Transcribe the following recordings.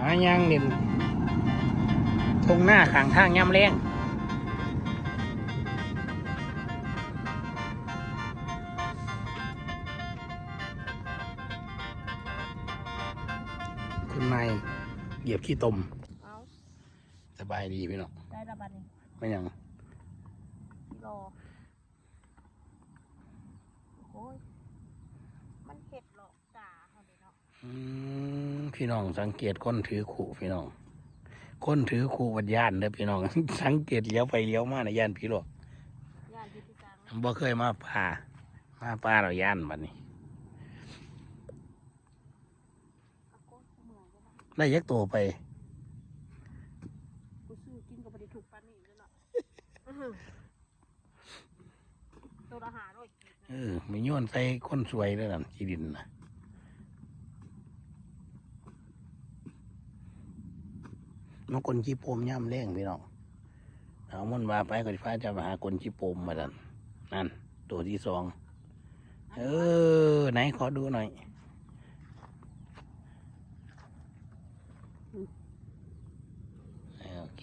หาย่างเด่นทงหน้าข้างทางย่ำแรงคุณนายเหยียบขี้ตม เอาสบายดีพี่น้องได้ระบาดนี่ไม่หยังรอโอ้ยมันเห็ดหรอกจ่าเขาเลยเนาะ อืม พี่น้อง สังเกตคนถือขู่พี่น้อง คนถือขู่วัดย่านเด้อพี่น้อง สังเกตเลี้ยวไปเลี้ยวมาในย่านพี่หลอกย่านที่พี่จังบ่เคยมาป่ามาป่าเราย่านบัดนี้เอาโก้เมืองก็ได้ได้ยักตัวไปกูซื้อกินกับบริถูกปานนี่เลยเนาะอื้อหือตัวอาหารด้วยเออไม่ย้อนใส่คนสวยแล้วนั่นจีดินนะ มันคนจีโปมย่ำแรงพี่น้องเอามันมาไปก็สิพาจะมาหาคนจีโปมมาดันนั่น ตัวที่สองเออ ไหนขอดูหน่อยโอเค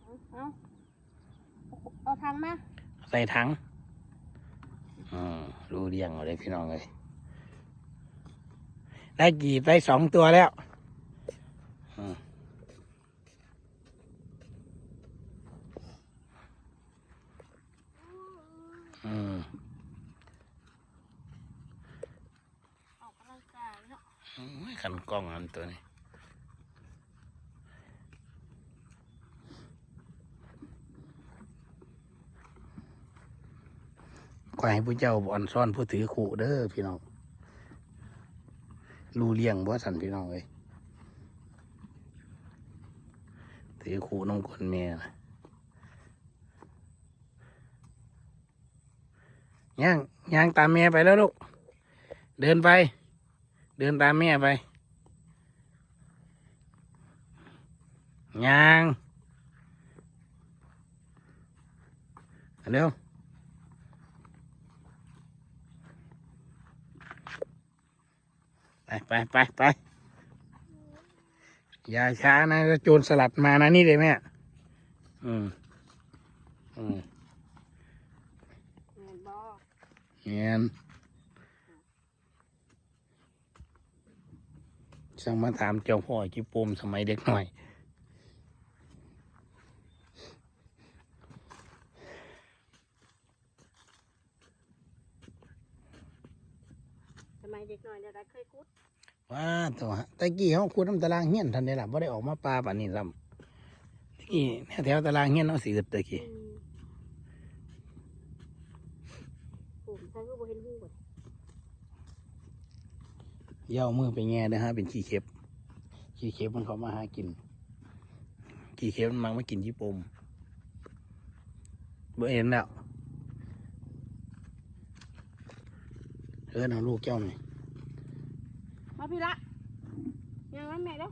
เอาเอาเอาทางมาใส่ถังอืมรู้เรียงเอาเลยพี่น้องเลยได้กี่ได้สองตัวแล้ว อืมอืมออกกำลังกายเนาะขันกล้องอันตัวนี้ขอให้ผู้เจ้าบอนซ่อนผู้ถือขู่เด้อพี่น้อง รู้เลี้ยงบ่สันพี่น้องเลย ถือขู่น้องคนเมียนะย่างย่างตามเมียไปแล้วลูก เดินไป เดินตามแม่ไปย่างเร็วไปไปไปไป อย่าช้านะจะโจรสลัดมานะนี่เลยแม่ อืม อืมเงินบ่เงี้ยช่างมาถามเจ้าพ่อจิปูมสมัยเด็กหน่อยทำไมเด็กหน่อยเดี๋ยวได้เคยกุด ว่าตัวตะกี้เขาขุดน้ำตารางเฮียนทันได้ล่ะบ่ได้ออกมาปลาป่านนี้ซ้ำตะกี้แนวแถวตารางเฮียนเอาสีอึดตะกี้อืมผมใช้ก็บ่เห็นหูก่อนย่าเอามือไปแง่นะฮะเป็นขี้เข็บขี้เข็บมันเขามาหากินขี้เข็บมันมักมากินญี่ปุ่มบ่เห็นแล้วเออเอาลูกเจ้าหน่อย มาพี่ละยังงั้นแม่เด้อ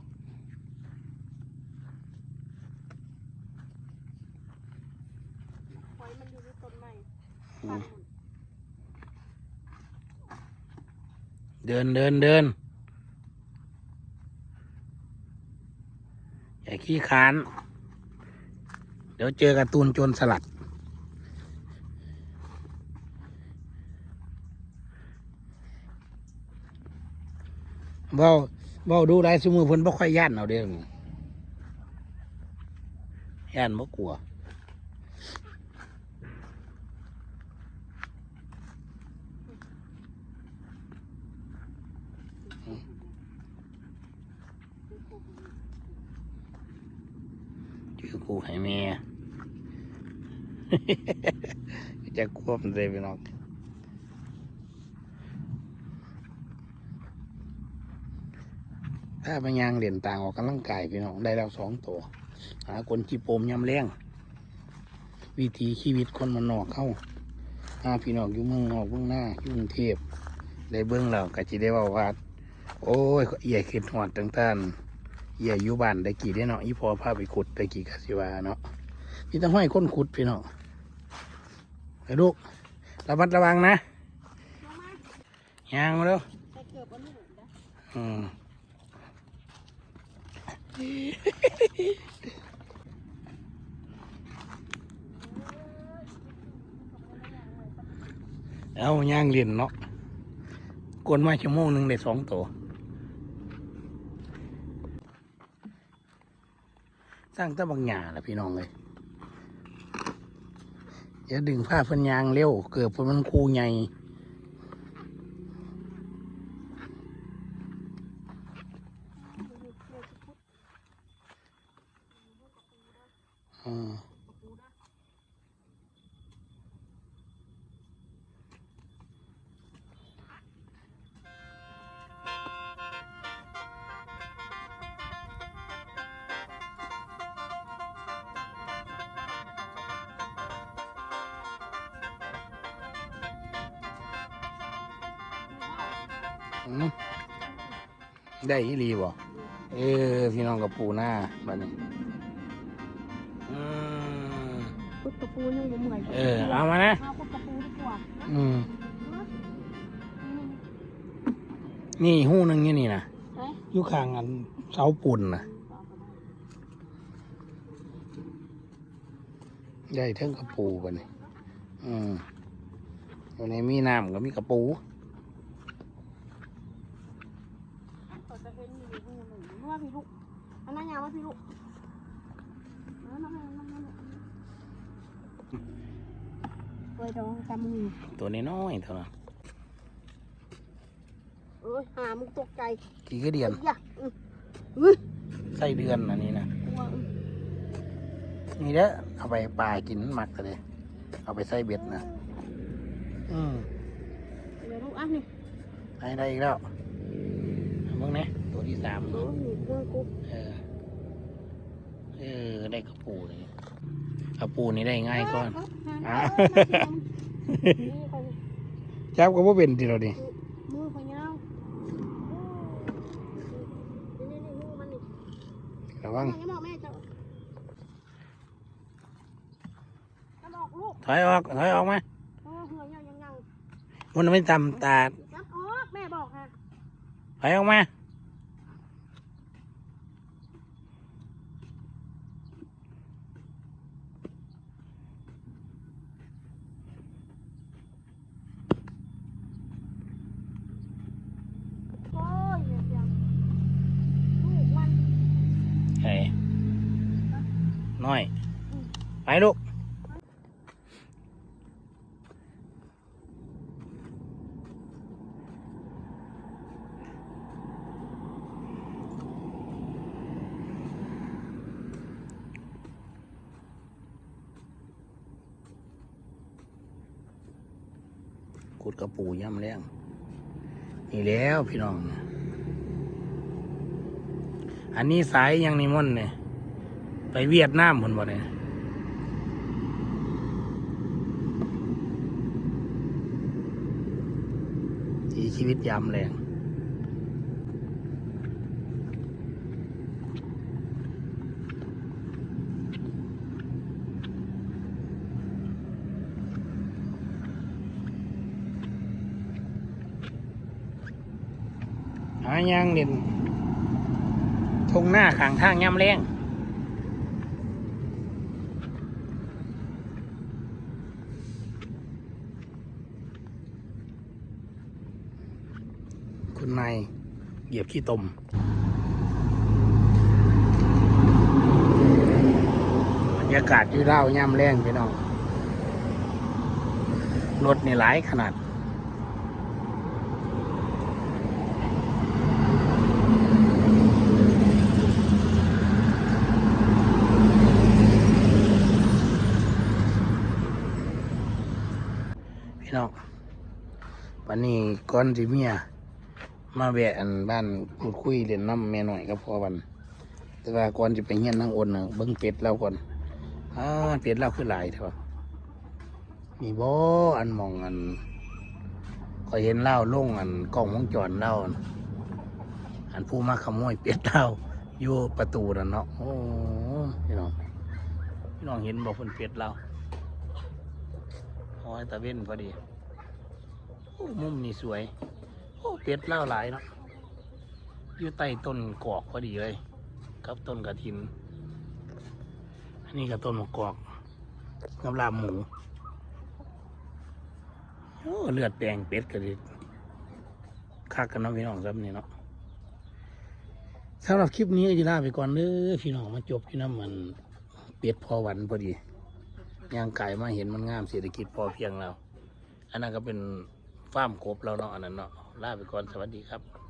หอยมันอยู่ในต้นไม้ฟัมงหุ่นเดินเดินเดินอย่าขี้ค้าน เดี๋ยวเจอการ์ตูนโจรสลัด เบ้าเบ้าดูได้สมือเพิ่นบ่ค่อยย่านเอาเด้อย่านบ่กลัวชื่อกูให้แม่จะควบเลยพี่น้อง ถ้าไปยางเหรียญต่างออกกำลังกายพี่น้องได้แล้วสองตัวหาคนจีโปมยำแรงวิถีชีวิตคนมันนอกเข้าหาพี่น้องอยู่เมืองนอกเมืองหน้าอยู่กรุงเทพได้เบิ้งแล้วก็จิได้เว่าว่าโอ้ยเอี่ยขึ้นหอดต่างๆเอี่ยอยู่บ้านได้กี่ได้เนาะอีพอพาไปขุดได้กี่กสิวาเนาะพี่ต้องห้อยคนขุดพี่เนาะไปลูกระมัดระวังนะมามาย่างมาเร็วใส่เกือบอันนี้หนึ่งนะอืม เอาย่างเรียนเนาะกวนมาชั่วโมงหนึ่งได้สองตัวสร้างตะบางหยาแหละพี่น้องเลยอย่าดึงผ้าเพันยางเร็ว เกิดเพราะมันคูใหญ่ ได้อีหลีบ่เออพี่น้องกับปูหน้าบัดนี้อืมพุทธปูยังบ่เมื่อยเออเอามานะเอาพุทธปูดีกว่าอืมอืมนี่หู้หนึงนี่นี่นะเอ้ยอยู่ข้างอันเสาปุ่นนะเอาไปได้ได้เทั้งกระปูบัดนี้อืมอยู่ในมีน้ำก็มีกระปู เขา จะเห็นอยู่ที่มันหนึ่งว่าพี่ลูกอันนั้นยาวว่าพี่ลูกเอาน้ำมันน้ำมันเปิดองจำมือตัวน้อยๆเท่านั้นเอ้ยหามึงตกใจกี่กระเดืออุ้ยไส้เดือนอันนี้นะนี่เด้อเอาไปปลากินหมักเลยเอาไปใส่เบ็ดนะอืมเดี๋ยวลูกอะนี่ได้ได้อีกแล้ว ตัวที่สามโอ้ยเรื่องกูเออ เออ ได้กระปูเลยกระปูนี่ได้ง่ายก่อนอะอะนี่คนจับก็บ่เป็นทีเราดิมือคนยาวนี่นี่นี่มือมันนี่ระวังยังบอกแม่จะจะบอกลูกถอยออก ถอยออกมาเออหัวยังยังยังมันไม่ตำตาจับออกแม่บอกค่ะถอยออกมา โอ้ยเสียงลูกมัน ไอ้ น้อย ไปลูกกุดกระปูย่ำแรงนี่แล้วพี่น้อง อันนี้สายยังนิมนต์เนี่ย ไปเวียดนามคนบ่เนี่ยทีชีวิตยามแรงหายังเด่นทงหน้าขางทางย่ำแรง คุณนเหยียบขี้ตมบรรยากาศอยู่เล่าย่ำแรงพี่น้องรถในหลายขนาดพี่น้องวันนี้ก่อนสิเมีย มาแวะอันบ้านพูดคุยเล่นน้ำแม่หน่อยก็พอวัน แต่ว่าก่อนจะไปเฮียนนั่งโอนนะเบิ้งเป็ดเราก่อนอ่าเป็ดเราคือหลายเถอะมีบ่อันมองอันก็เห็นเล่าลงอันกล้องวงจรเล่าอันผู้มาขโมยเป็ดเราอยู่ประตูนั่นเนาะโอ้พี่น้องพี่น้องเห็นบอกคนเป็ดเราโอ้ยตะเว้นพอดีมุมนี่สวย เป็ดเล่าหลายเนาะอยู่ใต้ต้นกอกพอดีเลยกับต้นกระถิน อันนี้ก็ต้นมะกอกกับลาบหมูโอ้เลือดแดงเป็ดก็ดิคักกันเนาะพี่น้องครับนี่เนาะสำหรับคลิปนี้จะลาไปก่อนเด้อพี่น้องมาจบที่น้ำมันเป็ดพอวันพอดีย่างไก่มาเห็นมันงามเศรษฐกิจพอเพียงแล้วอันนั้นก็เป็นฟาร์มกบแล้วเนาะอันนั้นเนาะ ลาไปก่อนสวัสดีครับ